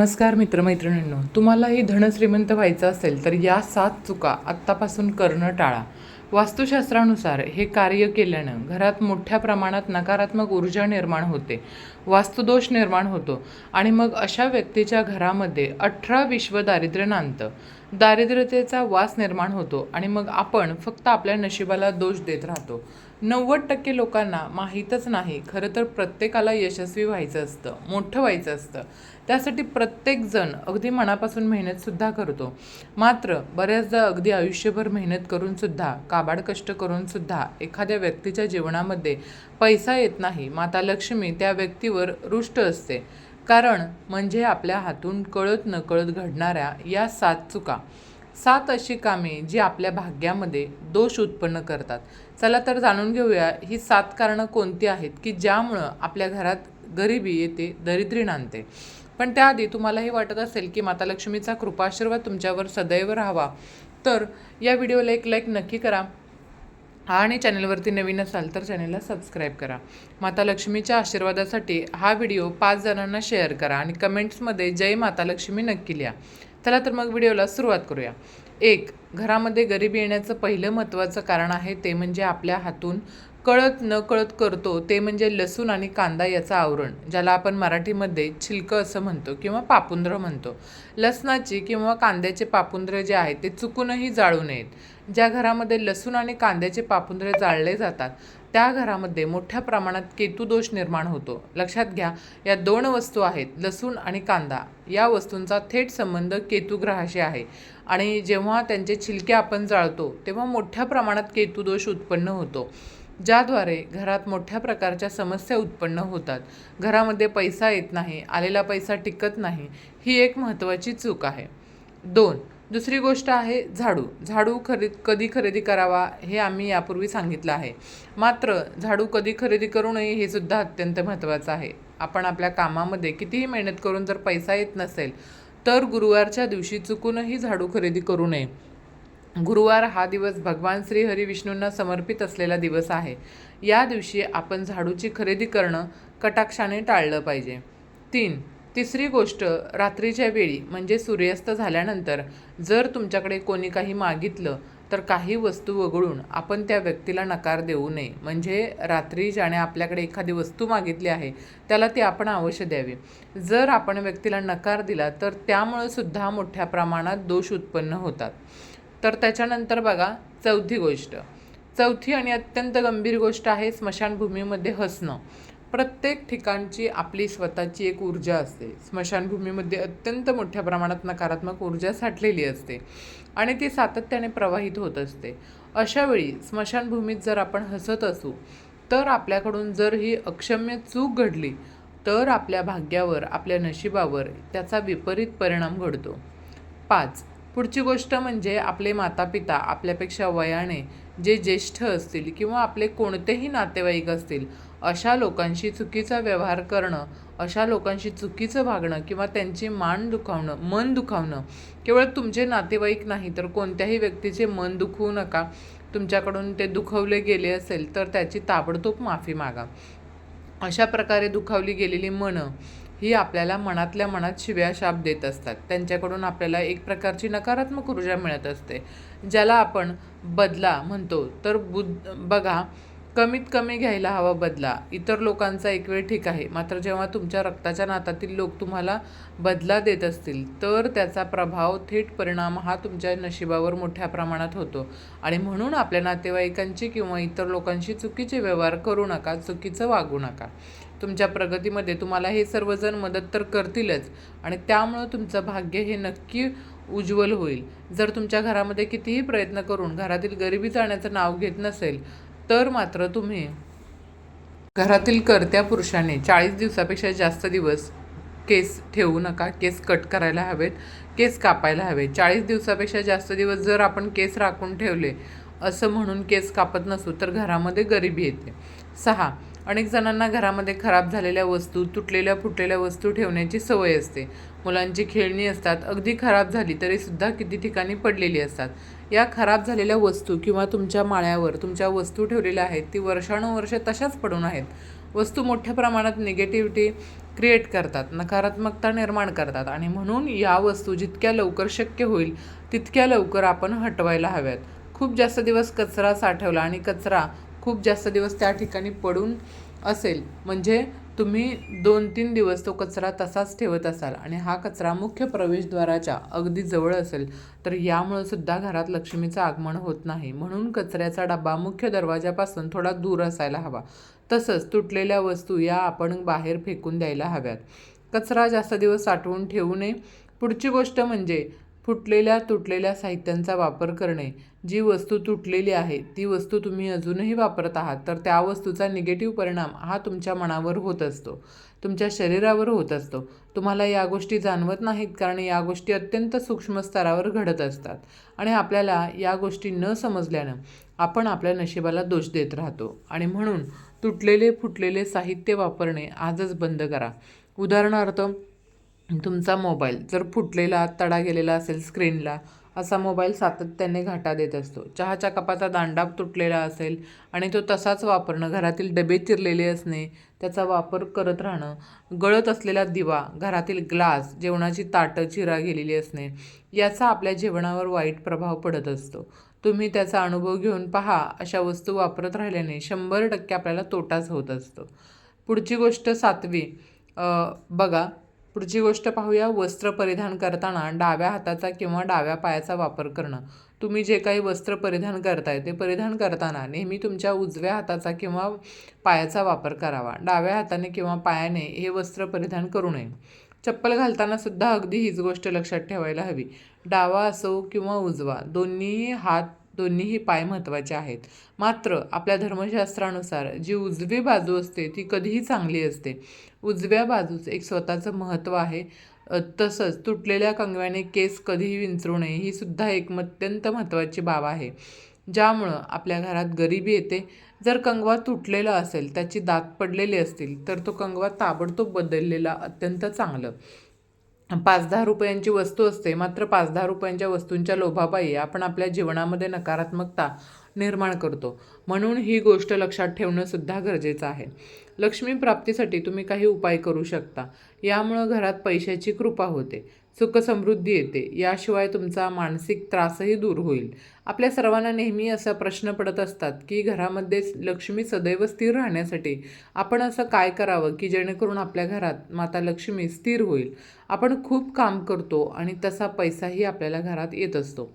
नमस्कार मित्रमैत्रिणींनो तुम्हालाही धनश्रीमंत व्हायचं असेल तर या सात चुका आत्तापासून करणं टाळा. वास्तुशास्त्रानुसार हे कार्य केल्यानं घरात मोठ्या प्रमाणात नकारात्मक ऊर्जा निर्माण होते वास्तुदोष निर्माण होतो आणि मग अशा व्यक्तीच्या घरामध्ये अठरा विश्व दारिद्र्य नांदतं दारिद्र्यतेचा वास निर्माण होतो आणि मग आपण फक्त आपल्या नशिबाला दोष देत राहतो. नव्वद टक्के लोकांना माहीतच नाही खरं तर प्रत्येकाला यशस्वी व्हायचं असतं मोठं व्हायचं असतं. त्यासाठी प्रत्येकजण अगदी मनापासून मेहनतसुद्धा करतो. मात्र बऱ्याचदा अगदी आयुष्यभर मेहनत करूनसुद्धा काबाड कष्ट करूनसुद्धा एखाद्या व्यक्तीच्या जीवनामध्ये पैसा येत नाही माता लक्ष्मी त्या व्यक्तीवर रुष्ट असते. कारण म्हणजे आपल्या हातून कळत नकळत घडणाऱ्या या सात चुका. सात अशी कामे जी आपल्या भाग्यामध्ये दोष उत्पन्न करतात. चला तर जाणून घेऊया ही सात कारणं कोणती आहेत की ज्यामुळं आपल्या घरात गरिबी येते दरिद्री नांदते. पण त्याआधी तुम्हालाही वाटत असेल की माता लक्ष्मीचा कृपाशीर्वाद तुमच्यावर सदैव राहावा. तर या व्हिडिओला एक लाईक नक्की करा आणि चॅनलवरती नवीन असाल तर चॅनलला सबस्क्राईब करा. माता लक्ष्मीच्या आशीर्वादासाठी हा व्हिडिओ पाच जणांना शेअर करा आणि कमेंट्समध्ये जय माता लक्ष्मी नक्की लिहा. चला तर मग व्हिडिओला सुरुवात करूया. एक घरामध्ये गरिबी येण्याचं पहिलं महत्त्वाचं कारण आहे ते म्हणजे आपल्या हातून कळत न कळत करतो ते म्हणजे लसूण आणि कांदा याचं आवरण ज्याला आपण मराठीमध्ये छिलकं असं म्हणतो किंवा पापुंद्र म्हणतो. लसणाची किंवा कांद्याचे पापुंद्र जे आहेत ते चुकूनही जाळू नयेत. ज्या घरामध्ये लसूण आणि कांद्याचे पापुंद्रे जाळले जातात त्या घरामध्ये मोठ्या प्रमाणात केतुदोष निर्माण होतो. लक्षात घ्या या दोन वस्तू आहेत लसूण आणि कांदा. या वस्तूंचा थेट संबंध केतुग्रहाशी आहे. आणि जेव्हा त्यांचे छिलके आपण जाळतो तेव्हा मोठ्या प्रमाणात केतुदोष उत्पन्न होतो. ज्याद्वारे घरात मोठ्या प्रकारच्या समस्या उत्पन्न होतात. घरामध्ये पैसा येत नाही आलेला पैसा टिकत नाही ही एक महत्त्वाची चूक आहे. दोन दुसरी गोष्ट आहे झाडू. झाडू खरेदी कधी खरेदी करावा हे आम्ही यापूर्वी सांगितलं आहे. मात्र झाडू कधी खरेदी करू नये हे सुद्धा अत्यंत महत्त्वाचं आहे. आपण आपल्या कामामध्ये कितीही मेहनत करून जर पैसा येत नसेल तर गुरुवारच्या दिवशी चुकूनही झाडू खरेदी करू नये. गुरुवार हा दिवस भगवान श्री हरी विष्णूंना समर्पित असलेला दिवस आहे. या दिवशी आपण झाडूची खरेदी करणं कटाक्षाने टाळलं पाहिजे. तीन तिसरी गोष्ट रात्रीच्या वेळी म्हणजे सूर्यास्त झाल्यानंतर जर तुमच्याकडे कोणी काही मागितलं तर काही वस्तू वगळून आपण त्या व्यक्तीला नकार देऊ नये. म्हणजे रात्री ज्याने आपल्याकडे एखादी वस्तू मागितली आहे त्याला ती आपण अवश्य द्यावी. जर आपण व्यक्तीला नकार दिला तर त्यामुळं सुद्धा मोठ्या प्रमाणात दोष उत्पन्न होतात. तर त्याच्यानंतर बघा चौथी गोष्ट. चौथी आणि अत्यंत गंभीर गोष्ट आहे स्मशानभूमीमध्ये हसणं. प्रत्येक ठिकाणची आपली स्वतःची एक ऊर्जा असते. स्मशानभूमीमध्ये अत्यंत मोठ्या प्रमाणात नकारात्मक ऊर्जा साठलेली असते आणि ती सातत्याने प्रवाहित होत असते. अशावेळी स्मशानभूमीत जर आपण हसत असू तर आपल्याकडून जर ही अक्षम्य चूक घडली तर आपल्या भाग्यावर आपल्या नशिबावर त्याचा विपरीत परिणाम घडतो. पाच. पुढची गोष्ट म्हणजे आपले मातापिता आपल्यापेक्षा वयाने जे ज्येष्ठ असतील किंवा आपले कोणतेही नातेवाईक असतील अशा लोकांशी चुकीचा व्यवहार करणं अशा लोकांशी चुकीचं भागणं किंवा त्यांची मान दुखावणं मन दुखावणं केवळ तुमचे नातेवाईक नाही तर कोणत्याही व्यक्तीचे मन दुखवू नका. तुमच्याकडून ते दुखवले गेले असेल तर त्याची ताबडतोब माफी मागा. अशा प्रकारे दुखावली गेलेली मनं ही आपल्याला मनातल्या मनात शिव्या शाप देत असतात. त्यांच्याकडून आपल्याला एक प्रकारची नकारात्मक ऊर्जा मिळत असते. ज्याला आपण बदला म्हणतो. तर बुद्ध बघा कमीत कमी घ्यायला हवा बदला. इतर लोकांचा एक वेळ ठीक आहे. मात्र जेव्हा तुमच्या रक्ताच्या नातातील लोक तुम्हाला बदला देत असतील तर त्याचा प्रभाव थेट परिणाम हा तुमच्या नशिबावर मोठ्या प्रमाणात होतो. आणि म्हणून आपल्या नातेवाईकांची किंवा इतर लोकांशी चुकीचे व्यवहार करू नका चुकीचं वागू नका. तुमच्या प्रगतीमध्ये तुम्हाला हे सर्वजण मदत तर करतीलच. आणि त्यामुळं तुमचं भाग्य हे नक्की उज्ज्वल होईल. जर तुमच्या घरामध्ये कितीही प्रयत्न करून घरातील गरिबी जाण्याचं नाव घेत नसेल तर मात्र तुम्ही घरातील कर्त्या पुरुषाने चाळीस दिवसापेक्षा जास्त दिवस केस ठेवू नका. केस कट करायला हवेत केस कापायला हवे चाळीस दिवसापेक्षा जास्त दिवस जर आपण केस राखून ठेवले असं म्हणून केस कापत नसू तर घरामध्ये गरिबी येते. सहा अनेक जणांना घरामध्ये खराब झालेल्या वस्तू तुटलेल्या फुटलेल्या वस्तू ठेवण्याची सवय असते. मुलांची खेळणी असतात अगदी खराब झाली तरीसुद्धा किती ठिकाणी पडलेली असतात. या खराब झालेल्या वस्तू किंवा तुमच्या माळ्यावर तुमच्या वस्तू ठेवलेल्या आहेत ती वर्षानुवर्ष तशाच पडून आहेत. वस्तू मोठ्या प्रमाणात निगेटिव्हिटी क्रिएट करतात नकारात्मकता निर्माण करतात आणि म्हणून या वस्तू जितक्या लवकर शक्य होईल तितक्या लवकर आपण हटवायला हव्यात. खूप जास्त दिवस कचरा साठवला आणि कचरा खूप जास्त दिवस त्या ठिकाणी पडून असेल. म्हणजे तुम्ही दोन तीन दिवस तो कचरा तसाच ठेवत असाल आणि हा कचरा मुख्य प्रवेशद्वाराच्या अगदी जवळ असेल तर यामुळं सुद्धा घरात लक्ष्मीचं आगमन होत नाही. म्हणून कचऱ्याचा डबा मुख्य दरवाजापासून थोडा दूर असायला हवा. तसंच तुटलेल्या वस्तू या आपण बाहेर फेकून द्यायला हव्यात. कचरा जास्त दिवस साठवून ठेवू नये. पुढची गोष्ट म्हणजे फुटलेल्या तुटलेल्या साहित्यांचा वापर करणे. जी वस्तू तुटलेली आहे ती वस्तू तुम्ही अजूनही वापरत आहात तर त्या वस्तूचा निगेटिव्ह परिणाम हा तुमच्या मनावर होत असतो. तुमच्या शरीरावर होत असतो. तुम्हाला या गोष्टी जाणवत नाहीत कारण या गोष्टी अत्यंत सूक्ष्म स्तरावर घडत असतात. आणि आपल्याला या गोष्टी न समजल्यानं आपण आपल्या नशिबाला दोष देत राहतो. आणि म्हणून तुटलेले फुटलेले साहित्य वापरणे आजच बंद करा. उदाहरणार्थ तुमचा मोबाईल जर फुटलेला तडा गेलेला असेल स्क्रीनला असा मोबाईल सातत्याने घाटा देत असतो. चहाच्या कपाचा दांडा तुटलेला असेल आणि तो तसाच वापरणं घरातील डबे चिरलेले असणे त्याचा वापर करत राहणं गळत असलेला दिवा घरातील ग्लास जेवणाची ताटं चिरा गेलेली असणे याचा आपल्या जेवणावर वाईट प्रभाव पडत असतो. तुम्ही त्याचा अनुभव घेऊन पहा अशा वस्तू वापरत राहिल्याने शंभर टक्के आपल्याला तोटाच होत असतो. पुढची गोष्ट सातवी. बघा पुढची गोष्ट पाहूया वस्त्र परिधान करताना डाव्या हाताचा किंवा डाव्या पायाचा वापर करणं. तुम्ही जे काही वस्त्र परिधान करताय ते परिधान करताना नेहमी तुमच्या उजव्या हाताचा किंवा पायाचा वापर करावा. डाव्या हाताने किंवा पायाने हे वस्त्र परिधान करू नये. चप्पल घालताना सुद्धा अगदी हीच गोष्ट लक्षात ठेवायला हवी. डावा असो किंवा उजवा दोन्ही हात दोन्हीही पाय महत्त्वाचे आहेत. मात्र आपल्या धर्मशास्त्रानुसार जी उजवी बाजू असते ती कधीही चांगली असते. उजव्या बाजूच एक स्वतःचं महत्त्व आहे. तसंच तुटलेल्या कंगव्याने केस कधीही विंचरू नये ही सुद्धा एक अत्यंत महत्त्वाची बाब आहे. ज्यामुळं आपल्या घरात गरिबी येते. जर कंगवा तुटलेला असेल त्याची दात पडलेली असतील तर तो कंगवा ताबडतोब बदललेला अत्यंत चांगलं. पाच दहा रुपयांची वस्तू असते मात्र पाच दहा रुपयांच्या वस्तूंच्या लोभापायी आपण आपल्या जीवनामध्ये नकारात्मकता निर्माण करतो. म्हणून ही गोष्ट लक्षात ठेवणं सुद्धा गरजेचं आहे. लक्ष्मी प्राप्तीसाठी तुम्ही काही उपाय करू शकता. यामुळं घरात पैशाची कृपा होते. सुखसमृद्धी येते. याशिवाय तुमचा मानसिक त्रासही दूर होईल. आपल्या सर्वांना नेहमी असा प्रश्न पडत असतात की घरामध्ये लक्ष्मी सदैव स्थिर राहण्यासाठी आपण असं काय करावं की जेणेकरून आपल्या घरात माता लक्ष्मी स्थिर होईल? आपण खूप काम करतो आणि तसा पैसाही आपल्याला घरात येत असतो.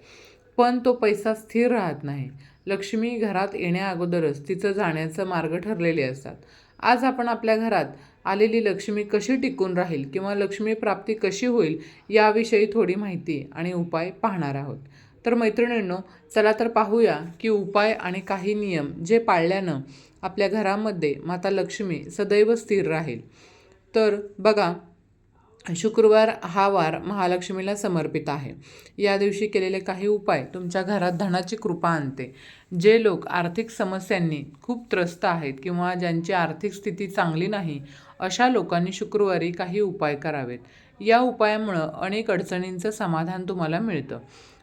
पण तो पैसा स्थिर राहत नाही. लक्ष्मी घरात येण्याअगोदरच तिचं जाण्याचं मार्ग ठरलेले असतात. आज आपण आपल्या घरात आलेली लक्ष्मी कशी टिकून राहील किंवा लक्ष्मी प्राप्ती कशी होईल याविषयी थोडी माहिती आणि उपाय पाहणार आहोत. तर मैत्रिणींनो चला तर पाहूया की उपाय आणि काही नियम जे पाळल्यानं आपल्या घरामध्ये माता लक्ष्मी सदैव स्थिर राहील. तर बघा शुक्रवार हा वार महालक्ष्मीला समर्पित आहे. या दिवशी केलेले काही उपाय तुमच्या घरात धनाची कृपा आणते. जे लोक आर्थिक समस्यांनी खूप त्रस्त आहेत किंवा ज्यांची आर्थिक स्थिती चांगली नाही अशा लोकांनी शुक्रवारी काही उपाय करावेत. या उपायामुळं अनेक अडचणींचं समाधान तुम्हाला मिळतं.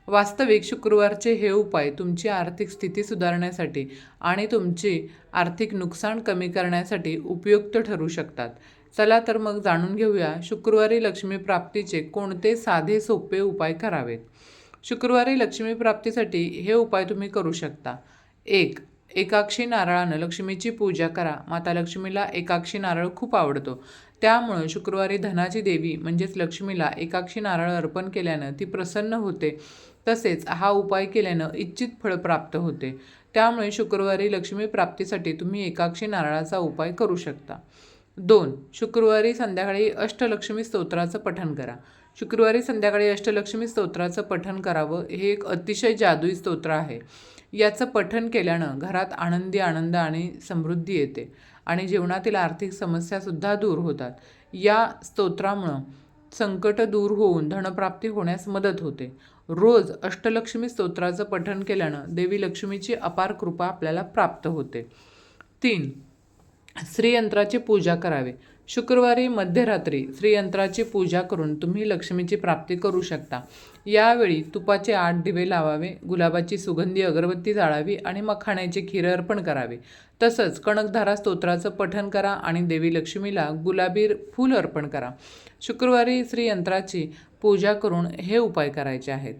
वास्तविक शुक्रवारचे हे उपाय तुमची आर्थिक स्थिती सुधारण्यासाठी आणि तुमची आर्थिक नुकसान कमी करण्यासाठी उपयुक्त ठरू शकतात. चला तर मग जाणून घेऊया शुक्रवारी लक्ष्मी प्राप्तीचे कोणते साधे सोपे उपाय करावेत. शुक्रवारी लक्ष्मी प्राप्तीसाठी हे उपाय तुम्ही करू शकता. एक एकाक्षी नारळानं लक्ष्मीची पूजा करा. माता लक्ष्मीला एकाक्षी नारळ खूप आवडतो. त्यामुळं शुक्रवारी धनाची देवी म्हणजेच लक्ष्मीला एकाक्षी नारळ अर्पण केल्यानं ती प्रसन्न होते. तसेच हा उपाय केल्यानं इच्छित फळ प्राप्त होते. त्यामुळे शुक्रवारी लक्ष्मी प्राप्तीसाठी तुम्ही एकाक्षी नारळाचा उपाय करू शकता. दोन शुक्रवारी संध्याकाळी अष्टलक्ष्मी स्तोत्राचं पठण करा. शुक्रवारी संध्याकाळी अष्टलक्ष्मी स्तोत्राचं पठण करावं हे एक अतिशय जादुई स्तोत्र आहे. याचं पठण केल्यानं घरात आनंदी आनंद आणि समृद्धी येते आणि जीवनातील आर्थिक समस्यासुद्धा दूर होतात. या स्तोत्रामुळं संकट दूर होऊन धनप्राप्ती होण्यास मदत होते. रोज अष्टलक्ष्मी स्तोत्राचं पठण केल्यानं देवी लक्ष्मीची अपार कृपा आपल्याला प्राप्त होते. तीन श्रीयंत्राची पूजा करावी. शुक्रवारी मध्यरात्री श्रीयंत्राची पूजा करून तुम्ही लक्ष्मीची प्राप्ती करू शकता. यावेळी तुपाचे आठ दिवे लावावे गुलाबाची सुगंधी अगरबत्ती जाळावी आणि मखाण्याचे खीर अर्पण करावे. तसंच कणकधारा स्तोत्राचं पठन करा आणि देवी लक्ष्मीला गुलाबी फूल अर्पण करा. शुक्रवारी श्रीयंत्राची पूजा करून हे उपाय करायचे आहेत.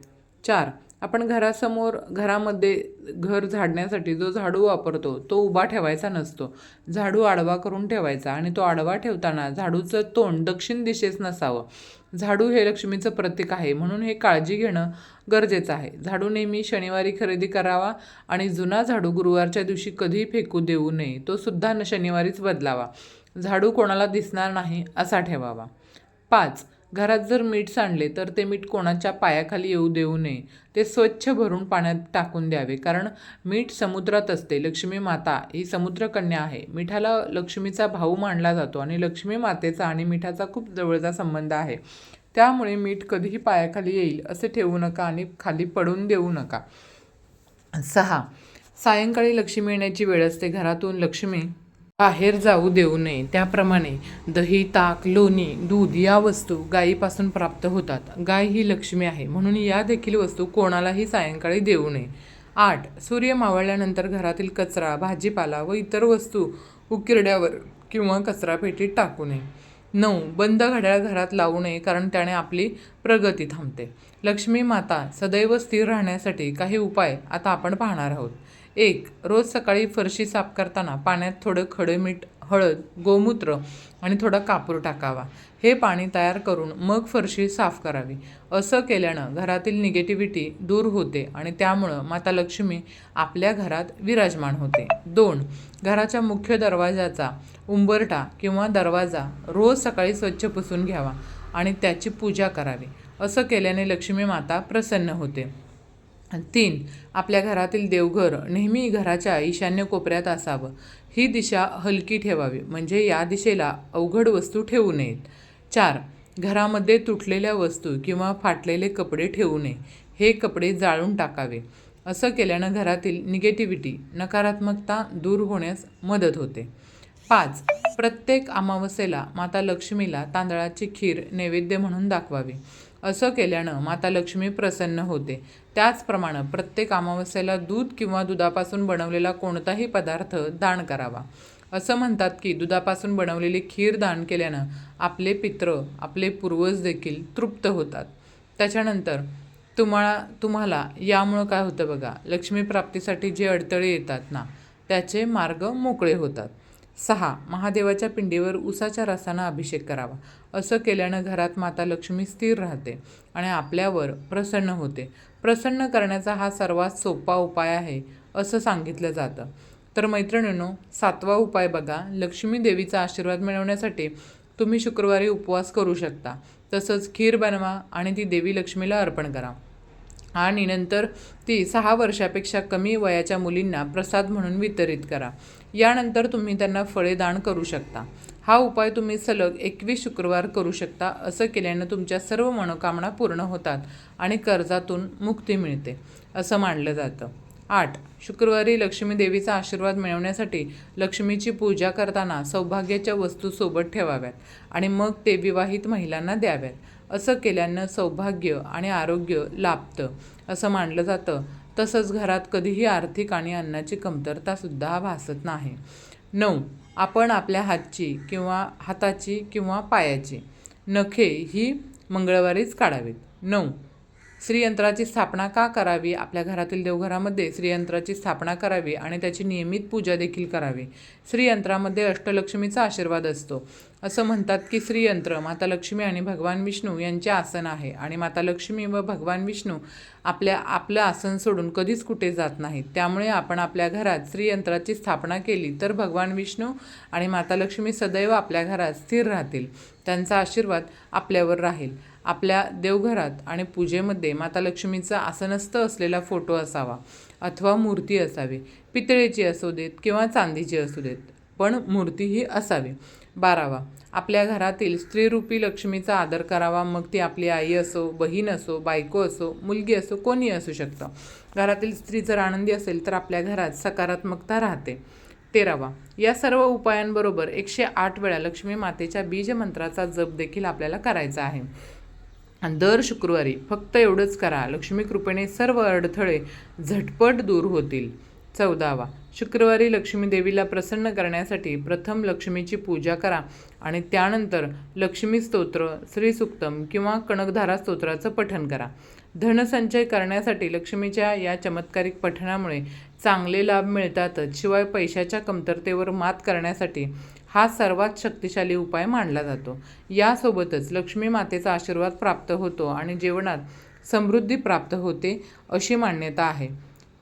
चार आपण घरासमोर घरामध्ये घर झाडण्यासाठी जो झाडू वापरतो तो उभा ठेवायचा नसतो. झाडू आडवा करून ठेवायचा आणि तो आडवा ठेवताना झाडूचं तोंड दक्षिण दिशेस नसावं. झाडू हे लक्ष्मीचं प्रतीक आहे म्हणून हे काळजी घेणं गरजेचं आहे. झाडू नेहमी शनिवारी खरेदी करावा आणि जुना झाडू गुरुवारच्या दिवशी कधीही फेकू देऊ नये तो सुद्धा न शनिवारीच बदलावा. झाडू कोणाला दिसणार नाही असा ठेवावा. पाच घरात जर मीठ सांडले तर ते मीठ कोणाच्या पायाखाली येऊ देऊ नये. ते स्वच्छ भरून पाण्यात टाकून द्यावे. कारण मीठ समुद्रात असते. लक्ष्मी माता ही समुद्रकन्या आहे. मिठाला लक्ष्मीचा भाऊ मानला जातो आणि लक्ष्मी मातेचा आणि मिठाचा खूप जवळचा संबंध आहे. त्यामुळे मीठ कधीही पायाखाली येईल असे ठेवू नका आणि खाली पडून देऊ नका. सहा. सायंकाळी लक्ष्मी येण्याची वेळ असते. घरातून लक्ष्मी बाहेर जाऊ देऊ नये. त्याप्रमाणे दही ताक लोणी दूध या वस्तू गायीपासून प्राप्त होतात. गाय ही लक्ष्मी आहे. म्हणून या देखील वस्तू कोणालाही सायंकाळी देऊ नये. आठ. सूर्य मावळल्यानंतर घरातील कचरा भाजीपाला व इतर वस्तू उकिरड्यावर किंवा कचरापेटीत टाकू नये. नऊ. बंद घड्याळ घरात लावू नये कारण त्याने आपली प्रगती थांबते. लक्ष्मी माता सदैव स्थिर राहण्यासाठी काही उपाय आता आपण पाहणार आहोत. एक रोज सकाळी फरशी साफ करताना पाण्यात थोडं खडे मीठ हळद गोमूत्र आणि थोडा कापूर टाकावा. हे पाणी तयार करून मग फरशी साफ करावी. असं केल्यानं घरातील निगेटिव्हिटी दूर होते आणि त्यामुळं माता लक्ष्मी आपल्या घरात विराजमान होते. दोन घराच्या मुख्य दरवाजाचा उंबरठा किंवा दरवाजा रोज सकाळी स्वच्छ पुसून घ्यावा आणि त्याची पूजा करावी. असं केल्याने लक्ष्मी माता प्रसन्न होते. तीन आपल्या घरातील देवघर नेहमी घराच्या ईशान्य कोपऱ्यात असावं. ही दिशा हलकी ठेवावी म्हणजे या दिशेला अवघड वस्तू ठेवू नयेत. चार घरामध्ये तुटलेल्या वस्तू किंवा फाटलेले कपडे ठेवू नये. हे कपडे जाळून टाकावे. असं केल्यानं घरातील निगेटिव्हिटी नकारात्मकता दूर होण्यास मदत होते. पाच प्रत्येक अमावस्येला माता लक्ष्मीला तांदळाची खीर नैवेद्य म्हणून दाखवावी. असं केल्यानं माता लक्ष्मी प्रसन्न होते. त्याचप्रमाणे प्रत्येक अमावस्येला दूध किंवा दुधापासून बनवलेला कोणताही पदार्थ दान करावा. असं म्हणतात की दुधापासून बनवलेली खीर दान केल्यानं आपले पित्र आपले पूर्वज देखील तृप्त होतात. त्याच्यानंतर तुम्हाला तुम्हाला यामुळं काय होतं बघा लक्ष्मी प्राप्तीसाठी जे अडथळे येतात ना त्याचे मार्ग मोकळे होतात. सहा महादेवाच्या पिंडीवर उसाच्या रसानं अभिषेक करावा. असं केल्यानं घरात माता लक्ष्मी स्थिर राहते आणि आपल्यावर प्रसन्न होते. प्रसन्न करण्याचा हा सर्वात सोपा उपाय आहे असं सांगितलं जातं. तर मैत्रिणींनो सातवा उपाय बघा. लक्ष्मी देवीचा आशीर्वाद मिळवण्यासाठी तुम्ही शुक्रवारी उपवास करू शकता. तसंच खीर बनवा आणि ती देवी लक्ष्मीला अर्पण करा. आणि नंतर ती सहा वर्षापेक्षा कमी वयाच्या मुलींना प्रसाद म्हणून वितरित करा. यानंतर तुम्ही त्यांना फळे दान करू शकता. हा उपाय तुम्ही सलग एकवीस शुक्रवार करू शकता असं केल्यानं तुमच्या सर्व मनोकामना पूर्ण होतात आणि कर्जातून मुक्ती मिळते असं मानलं जातं. आठ शुक्रवारी लक्ष्मी देवीचा आशीर्वाद मिळवण्यासाठी लक्ष्मीची पूजा करताना सौभाग्याच्या वस्तू सोबत ठेवाव्यात आणि मग ते विवाहित महिलांना द्याव्यात असं केल्यानं सौभाग्य आणि आरोग्य लाभतं असं मानलं जातं. तसंच घरात कधीही आर्थिक आणि अन्नाची कमतरतासुद्धा भासत नाही. नऊ आपण आपल्या हातची किंवा हाताची किंवा पायाची नखे ही मंगळवारीच काढावीत. नऊ. श्रीयंत्राची स्थापना का करावी? आपल्या घरातील देवघरामध्ये श्रीयंत्राची स्थापना करावी आणि त्याची नियमित पूजा देखील करावी. श्रीयंत्रामध्ये अष्टलक्ष्मीचा आशीर्वाद असतो. असं म्हणतात की श्रीयंत्र माता लक्ष्मी आणि भगवान विष्णू यांचे आसन आहे आणि माता लक्ष्मी व भगवान विष्णू आपल्या आपलं आसन सोडून कधीच कुठे जात नाहीत. त्यामुळे आपण आपल्या घरात श्रीयंत्राची स्थापना केली तर भगवान विष्णू आणि माता लक्ष्मी सदैव आपल्या घरात स्थिर राहतील. त्यांचा आशीर्वाद आपल्यावर राहील. आपल्या देवघरात आणि पूजेमध्ये माता लक्ष्मीचा आसनस्थ असलेला फोटो असावा अथवा मूर्ती असावी. पितळेची असू देत किंवा चांदीची असू देत पण मूर्ती ही असावी. बारावा आपल्या घरातील स्त्रीरूपी लक्ष्मीचा आदर करावा. मग ती आपली आई असो बहीण असो बायको असो मुलगी असो कोणी असू शकतं. घरातील स्त्री जर आनंदी असेल तर आपल्या घरात सकारात्मकता राहते. तेरावा या सर्व उपायांबरोबर एकशे आठ वेळा लक्ष्मी मातेच्या बीजमंत्राचा जप देखील आपल्याला करायचा आहे. दर शुक्रवारी फक्त एवढंच करा. लक्ष्मी कृपेने सर्व अडथळे झटपट दूर होतील. चौदावा शुक्रवारी लक्ष्मी देवीला प्रसन्न करण्यासाठी प्रथम लक्ष्मीची पूजा करा आणि त्यानंतर लक्ष्मी स्तोत्र श्रीसुक्तम किंवा कणकधारा स्तोत्राचं पठण करा. धनसंचय करण्यासाठी लक्ष्मीच्या या चमत्कारिक पठणामुळे चांगले लाभ मिळतातच. शिवाय पैशाच्या कमतरतेवर मात करण्यासाठी हा सर्वात शक्तिशाली उपाय मानला जातो. यासोबतच लक्ष्मी मातेचा आशीर्वाद प्राप्त होतो आणि जेवणात समृद्धी प्राप्त होते अशी मान्यता आहे.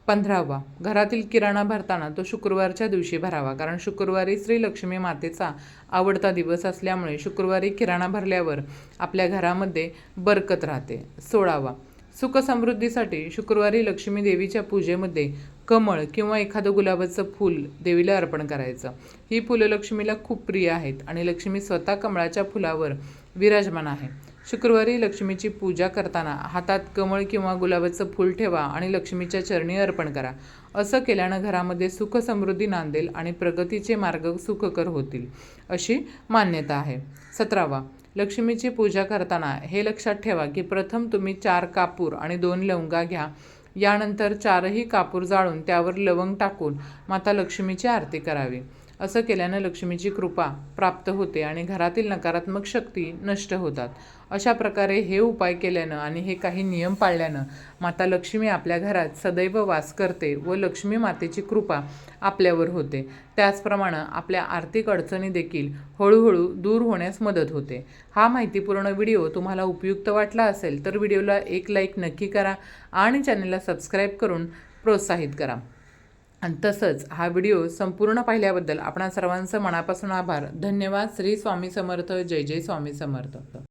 पंधरावा घरातील किराणा भरताना तो शुक्रवारच्या दिवशी भरावा. कारण शुक्रवारी श्री लक्ष्मी मातेचा आवडता दिवस असल्यामुळे शुक्रवारी किराणा भरल्यावर आपल्या घरामध्ये बरकत राहते. सोळावा सुख समृद्धीसाठी शुक्रवारी लक्ष्मी देवीच्या पूजेमध्ये कमळ किंवा एखादं गुलाबाचं फूल देवीला अर्पण करायचं. ही फुलं लक्ष्मीला खूप प्रिय आहेत आणि लक्ष्मी स्वतः कमळाच्या फुलावर विराजमान आहे. शुक्रवारी लक्ष्मीची पूजा करताना हातात कमळ किंवा गुलाबाचं फूल ठेवा आणि लक्ष्मीच्या चरणी अर्पण करा. असं केल्यानं घरामध्ये सुख समृद्धी नांदेल आणि प्रगतीचे मार्ग सुखकर होतील अशी मान्यता आहे. सतरावा लक्ष्मीची पूजा करताना हे लक्षात ठेवा की प्रथम तुम्ही चार कापूर आणि दोन लवंगा घ्या. यानंतर चारही कापूर जाळून त्यावर लवंग टाकून माता लक्ष्मीची आरती करावी. असं केल्यानं लक्ष्मीची कृपा प्राप्त होते आणि घरातील नकारात्मक शक्ती नष्ट होतात. अशा प्रकारे हे उपाय केल्यानं आणि हे काही नियम पाळल्यानं माता लक्ष्मी आपल्या घरात सदैव वास करते व लक्ष्मी मातेची कृपा आपल्यावर होते. त्याचप्रमाणे आपल्या आर्थिक अडचणी देखील हळूहळू दूर होण्यास मदत होते. हा माहितीपूर्ण व्हिडिओ तुम्हाला उपयुक्त वाटला असेल तर व्हिडिओला एक लाईक नक्की करा आणि चॅनलला सबस्क्राईब करून प्रोत्साहित करा. आणि तसंच हा व्हिडिओ संपूर्ण पाहिल्याबद्दल आपणा सर्वांचं मनापासून आभार. धन्यवाद. श्री स्वामी समर्थ. जय जय स्वामी समर्थ.